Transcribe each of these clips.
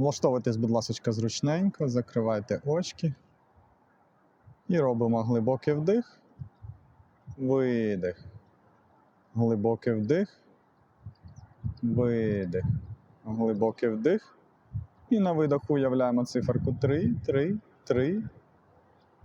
Влаштовуйтесь, будь ласка, зручненько, закривайте очки. І робимо глибокий вдих, видих. Глибокий вдих, видих. Глибокий вдих. І на видоху уявляємо циферку 3, 3, 3.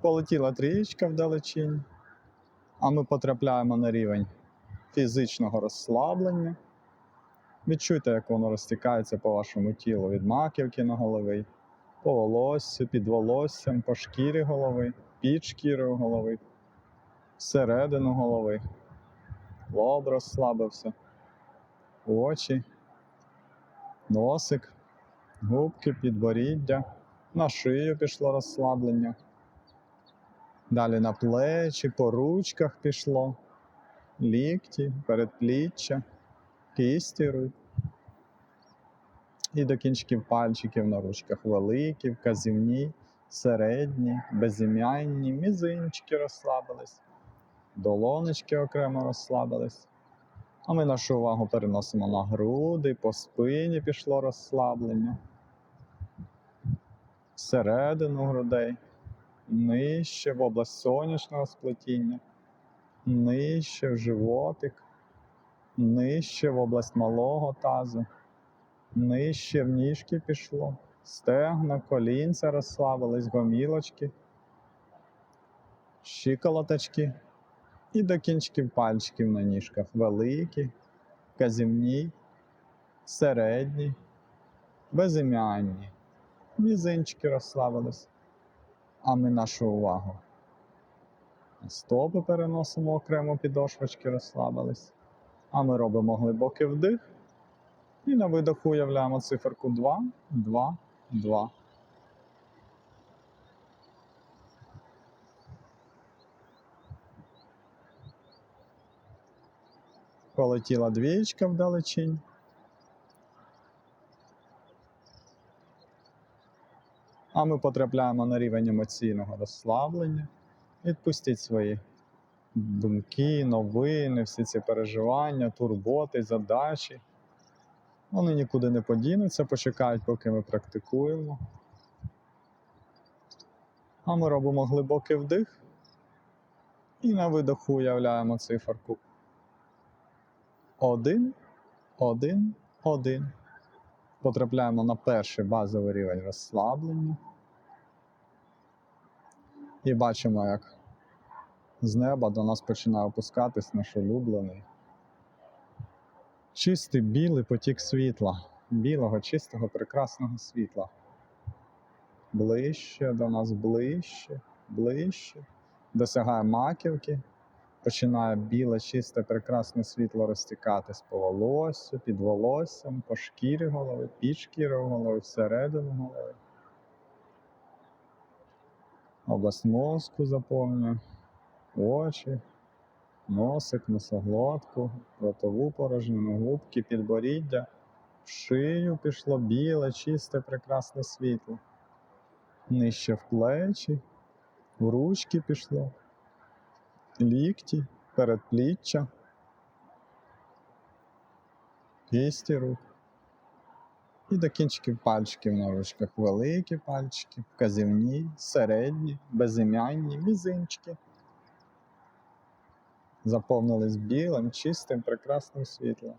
Полетіла трієчка вдалечінь. А ми потрапляємо на рівень фізичного розслаблення. Відчуйте, як воно розтікається по вашому тілу від маківки на голови, по волоссю, під волоссям, по шкірі голови, під шкірою голови, всередину голови. Лоб розслабився, очі, носик, губки, підборіддя, на шию пішло розслаблення. Далі на плечі, по ручках пішло, лікті, передпліччя, кисті рук. І до кінчиків пальчиків на ручках великі, вказівні, середні, безім'янні, мізинчики розслабились, долонечки окремо розслабились. А ми нашу увагу переносимо на груди, по спині пішло розслаблення, всередину грудей, нижче в область сонячного сплетіння, нижче в животик, нижче в область малого тазу. Нижче в ніжки пішло, стегна, колінця розслабились, гомілочки, щиколоточки і до кінчиків пальчиків на ніжках. Великі, казівні, середні, безім'янні. Мізинчики розслабились. А ми нашу увагу. Стопи переносимо окремо підошвочки розслабились. А ми робимо глибокий вдих. І на видоху уявляємо циферку 2, 2, 2. Полетіла двієчка вдалечінь. А ми потрапляємо на рівень емоційного розслаблення. Відпустіть свої думки, новини, всі ці переживання, турботи, задачі. Вони нікуди не подінуться, почекають, поки ми практикуємо. А ми робимо глибокий вдих. І на видоху уявляємо циферку. Один, один, один. Потрапляємо на перший базовий рівень розслаблення. І бачимо, як з неба до нас починає опускатись наш улюблений чистий білий потік світла, білого, чистого, прекрасного світла. Ближче до нас, ближче, ближче. Досягає маківки, починає біле, чисте, прекрасне світло розтікатись по волоссю, під волоссям, по шкірі голови, під шкірою голови, всередину голови. Область мозку заповнює, очі, носик, носоглотку, ротову порожнину, губки, підборіддя, в шию пішло біле, чисте, прекрасне світло. Нижче в плечі, в ручки пішло, лікті, передпліччя, кисті рук. І до кінчиків пальчиків на ручках великі пальчики, вказівні, середні, безім'янні, мізинчики заповнились білим, чистим, прекрасним світлом.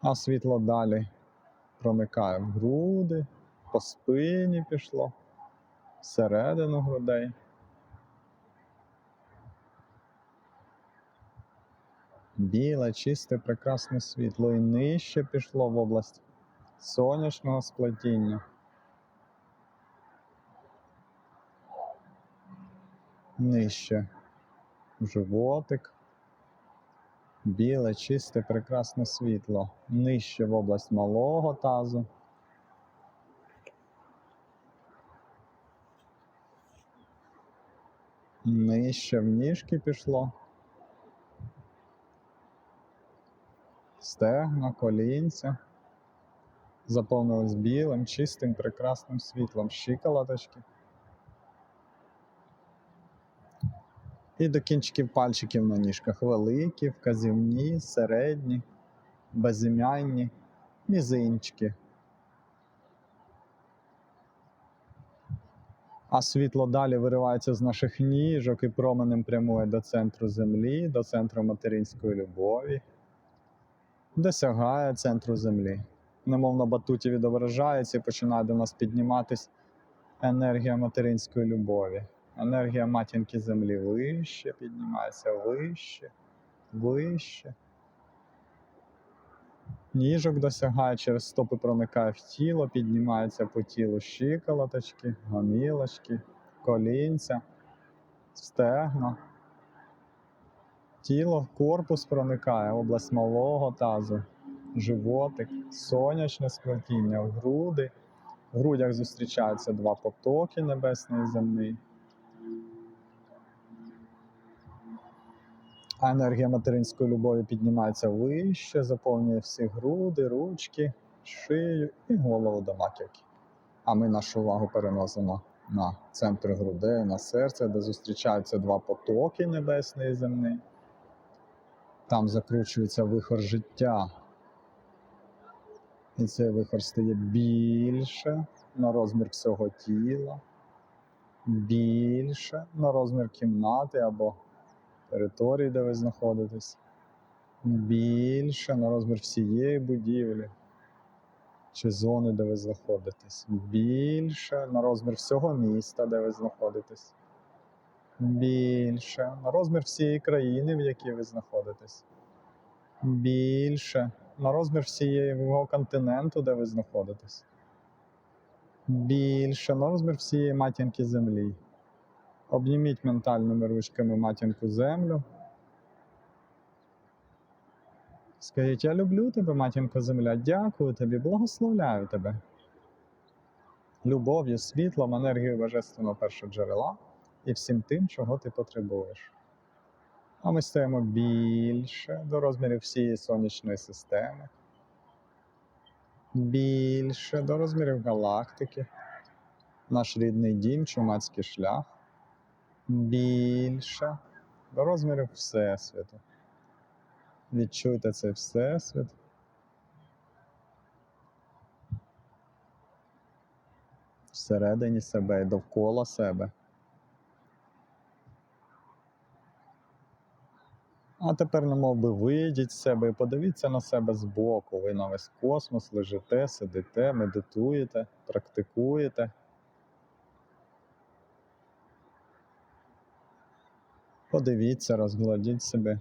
А світло далі проникає в груди, по спині пішло, всередину грудей. Біле, чисте, прекрасне світло і нижче пішло в область сонячного сплетіння. Нижче животик, біле, чисте, прекрасне світло. Нижче в область малого тазу. Нижче в ніжки пішло. Стегна, колінця. Заповнились білим, чистим, прекрасним світлом. Щиколоточки. І до кінчиків пальчиків на ніжках. Великі, вказівні, середні, безім'янні, мізинчики. А світло далі виривається з наших ніжок і променем прямує до центру землі, до центру материнської любові, досягає центру землі. Немов на батуті відображається і починає до нас підніматись енергія материнської любові. Енергія матінки землі вище, піднімається вище, вище. Ніжок досягає, через стопи проникає в тіло, піднімається по тілу щиколоточки, гомілочки, колінця, стегна. Тіло, корпус проникає, область малого тазу, животик, сонячне сплетіння, в груди. В грудях зустрічаються два потоки небесний і земний. А енергія материнської любові піднімається вище, заповнює всі груди, ручки, шию і голову до маківки. А ми нашу увагу переносимо на центр грудей, на серце, де зустрічаються два потоки небесний і земний. Там закручується вихор життя. І цей вихор стає більше на розмір всього тіла, більше на розмір кімнати або території, де ви знаходитесь, більше на розмір всієї будівлі чи зони, де ви знаходитесь, більше на розмір всього міста, де ви знаходитесь, більше на розмір всієї країни, в якій ви знаходитесь, більше на розмір всієї континенту, де ви знаходитесь, більше на розмір всієї матінки землі. Обніміть ментальними ручками матінку землю. Скажіть, я люблю тебе, матінко земля, дякую тобі, благословляю тебе. Любов'ю, світлом, енергією божественного першого джерела і всім тим, чого ти потребуєш. А ми стаємо більше до розмірів всієї сонячної системи, більше до розмірів галактики, наш рідний дім, чумацький шлях більше до розмірів Всесвіту. Відчуйте цей Всесвіт. Всередині себе і довкола себе. А тепер, немов би, вийдіть з себе і подивіться на себе збоку. Ви на весь космос лежите, сидите, медитуєте, практикуєте. Подивіться, розгладіть себе.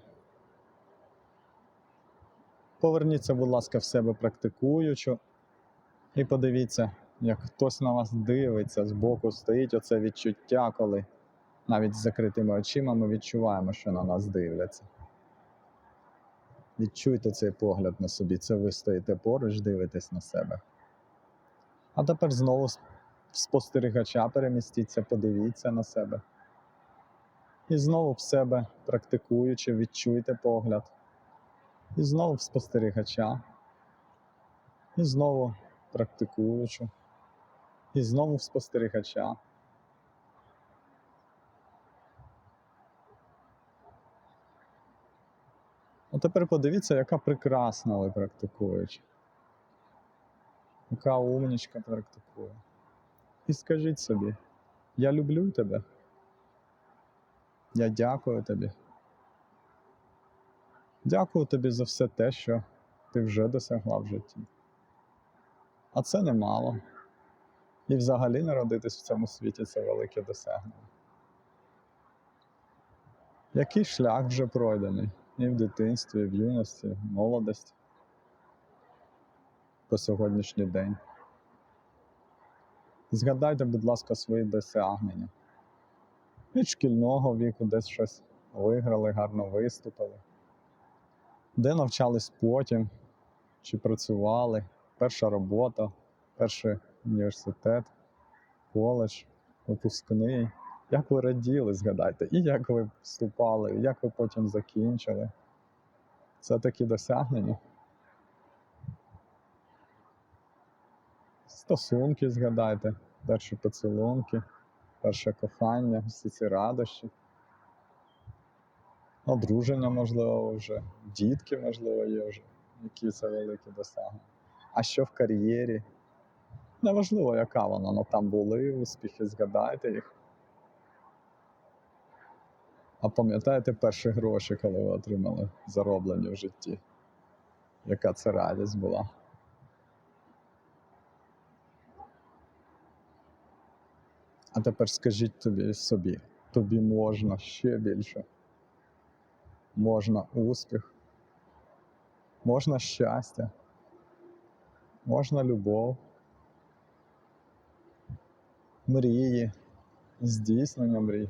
Поверніться, будь ласка, в себе практикуючи. І подивіться, як хтось на вас дивиться, збоку стоїть оце відчуття, коли навіть з закритими очима ми відчуваємо, що на нас дивляться. Відчуйте цей погляд на собі, це ви стоїте поруч, дивитесь на себе. А тепер знову спостерігача перемістіться, подивіться на себе. І знову в себе практикуючи, відчуйте погляд. І знову в спостерігача. І знову практикуючи. І знову в спостерігача. А тепер подивіться, яка прекрасна ви практикуючи. Яка умнічка практикує. І скажіть собі, я люблю тебе. Я дякую тобі. Дякую тобі за все те, що ти вже досягла в житті. А це немало. І взагалі народитись в цьому світі це велике досягнення. Який шлях вже пройдений і в дитинстві, і в юності, в молодості по сьогоднішній день. Згадайте, будь ласка, свої досягнення від шкільного віку десь щось виграли, гарно виступили, де навчались потім, чи працювали, перша робота, перший університет, коледж, випускний. Як ви раділи, згадайте, і як ви вступали, і як ви потім закінчили. Це такі досягнення. Стосунки згадайте, перші поцілунки перше кохання, всі ці радощі. Одруження, можливо, вже, дітки, можливо, є вже, які це великі досягнення. А що в кар'єрі? Неважливо, яка вона, але там були успіхи, згадайте їх. А пам'ятаєте перші гроші, коли ви отримали зароблені в житті? Яка це радість була? А тепер скажіть тобі собі, тобі можна ще більше. Можна успіх, можна щастя, можна любов, мрії, здійснення мрій.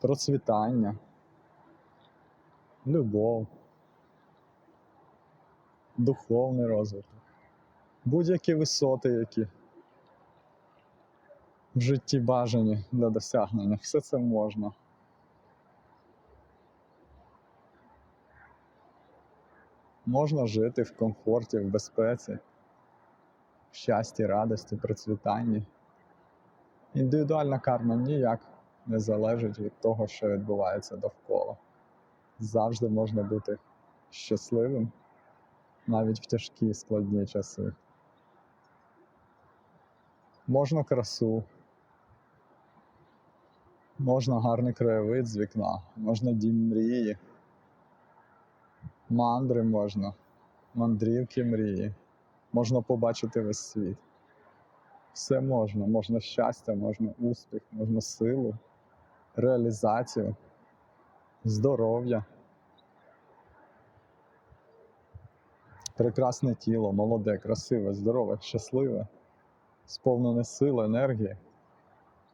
Процвітання, любов, духовний розвиток, будь-які висоти, які в житті бажані для досягнення. Все це можна. Можна жити в комфорті, в безпеці, в щасті, радості, процвітанні. Індивідуальна карма ніяк не залежить від того, що відбувається довкола. Завжди можна бути щасливим навіть в тяжкі складні часи. Можна красу, можна гарний краєвид з вікна, можна дім мрії, мандри можна, мандрівки мрії, можна побачити весь світ. Все можна, можна щастя, можна успіх, можна силу, реалізацію, здоров'я, прекрасне тіло, молоде, красиве, здорове, щасливе сповнене сил, енергії,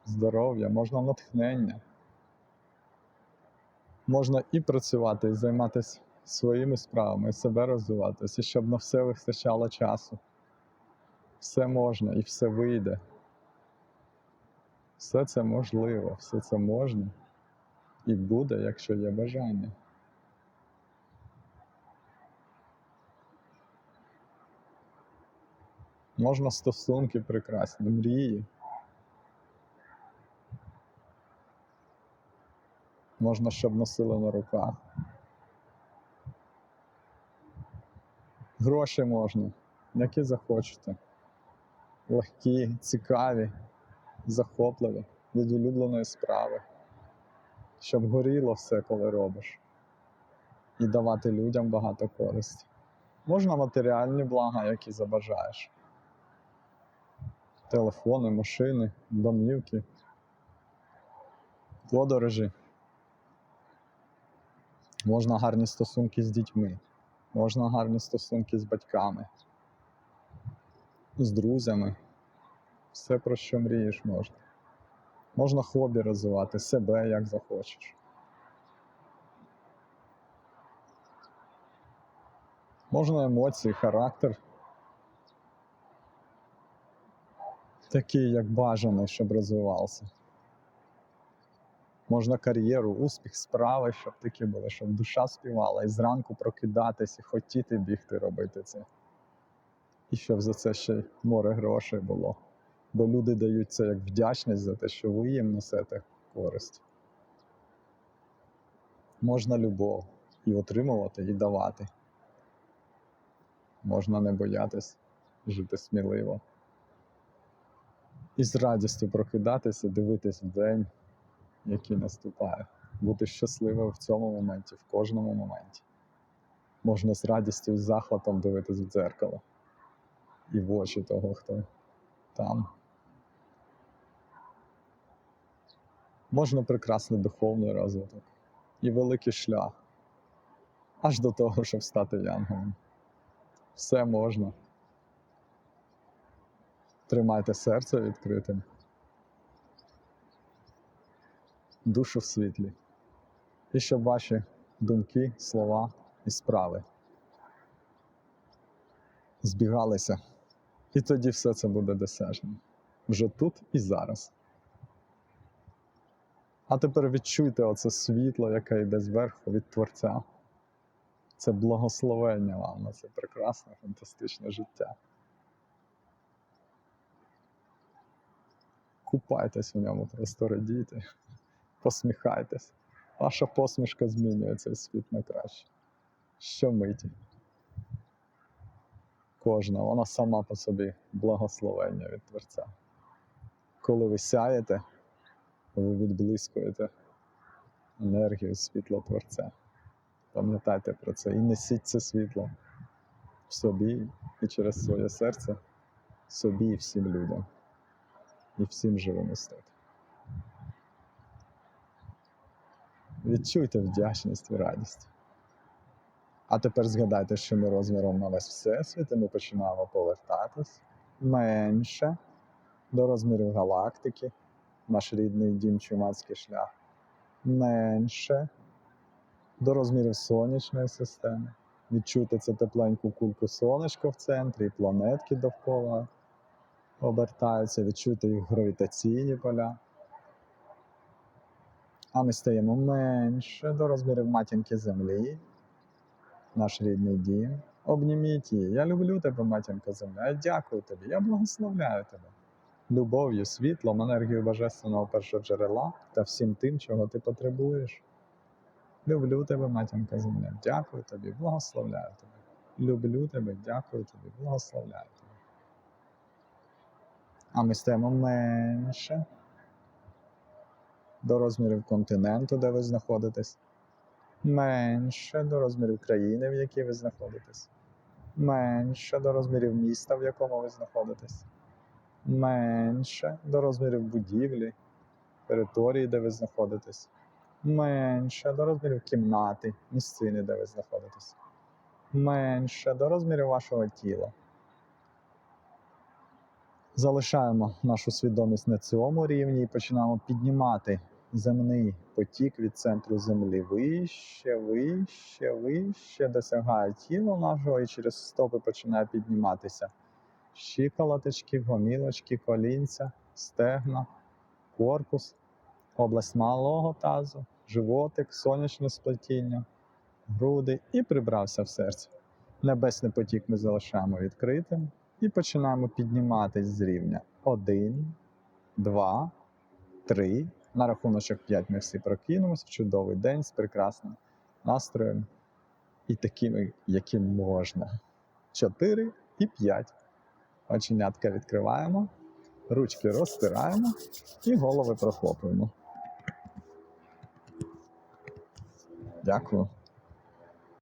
здоров'я, можна натхнення. Можна і працювати, і займатися своїми справами, і себе розвиватися, щоб на все вистачало часу. Все можна і все вийде. Все це можливо, все це можна і буде, якщо є бажання. Можна стосунки прекрасні, мрії. Можна, щоб носили на руках. Гроші можна, які захочете. Легкі, цікаві, захопливі, від улюбленої справи. Щоб горіло все, коли робиш. І давати людям багато користі. Можна матеріальні блага, які забажаєш телефони, машини, домівки, подорожі. Можна гарні стосунки з дітьми, можна гарні стосунки з батьками, з друзями. Все, про що мрієш, можна. Можна хобі розвивати, себе як захочеш. Можна емоції, характер такий, як бажаний, щоб розвивався. Можна кар'єру, успіх, справи, щоб такі були, щоб душа співала, і зранку прокидатись, і хотіти бігти робити це. І щоб за це ще й море грошей було. Бо люди дають це як вдячність за те, що ви їм несете користь. Можна любов і отримувати, і давати. Можна не боятись, жити сміливо. І з радістю прокидатися, дивитись в день, який наступає, бути щасливим в цьому моменті, в кожному моменті. Можна з радістю і захватом дивитись в дзеркало і в очі того, хто там. Можна прекрасний духовний розвиток і великий шлях аж до того, щоб стати янголом. Все можна. Тримайте серце відкритим, душу в світлі. І щоб ваші думки, слова і справи збігалися. І тоді все це буде досяжно. Вже тут і зараз. А тепер відчуйте оце світло, яке йде зверху від Творця. Це благословення вам на це прекрасне, фантастичне життя. Купайтесь в ньому, просто радійте, посміхайтесь. Ваша посмішка змінює цей світ на краще. Щомиті. Кожна, вона сама по собі благословення від Творця. Коли ви сяєте, ви відблискуєте енергію світла Творця. Пам'ятайте про це і несіть це світло в собі і через своє серце, собі і всім людям, і всім живим істотам. Відчуйте вдячність і радість. А тепер згадайте, що ми розміром на весь всесвіт, і ми починаємо повертатись менше до розмірів галактики, наш рідний дім чумацький шлях, менше до розмірів сонячної системи. Відчути цю тепленьку кульку сонечка в центрі, і планетки довкола обертаються, відчути їх гравітаційні поля. А ми стаємо менше до розмірів матінки Землі, наш рідний дім. Обніміть її. Я люблю тебе, матінка Земля. Я дякую тобі. Я благословляю тебе. Любов'ю, світлом, енергією божественного першоджерела та всім тим, чого ти потребуєш. Люблю тебе, матінка Земля. Дякую тобі, благословляю тебе. Люблю тебе, дякую тобі, благословляю. А ми стаємо менше. До розмірів континенту, де ви знаходитесь, менше до розмірів країни, в якій ви знаходитесь, менше до розмірів міста, в якому ви знаходитесь, менше до розмірів будівлі, території, де ви знаходитесь, менше до розмірів кімнати, місцини, де ви знаходитесь, менше до розмірів вашого тіла. Залишаємо нашу свідомість на цьому рівні і починаємо піднімати земний потік від центру землі вище, вище, вище досягає тіло нашого і через стопи починає підніматися. Щиколоточки, гомілочки, колінця, стегна, корпус, область малого тазу, животик, сонячне сплетіння, груди і прибрався в серце. Небесний потік ми залишаємо відкритим і починаємо підніматись з рівня. Один, два, три. На рахуночок 5 ми всі прокинемося. Чудовий день з прекрасним настроєм і такими, яким можна. 4 і 5. Оченятка відкриваємо, ручки розтираємо і голови прохлопуємо. Дякую.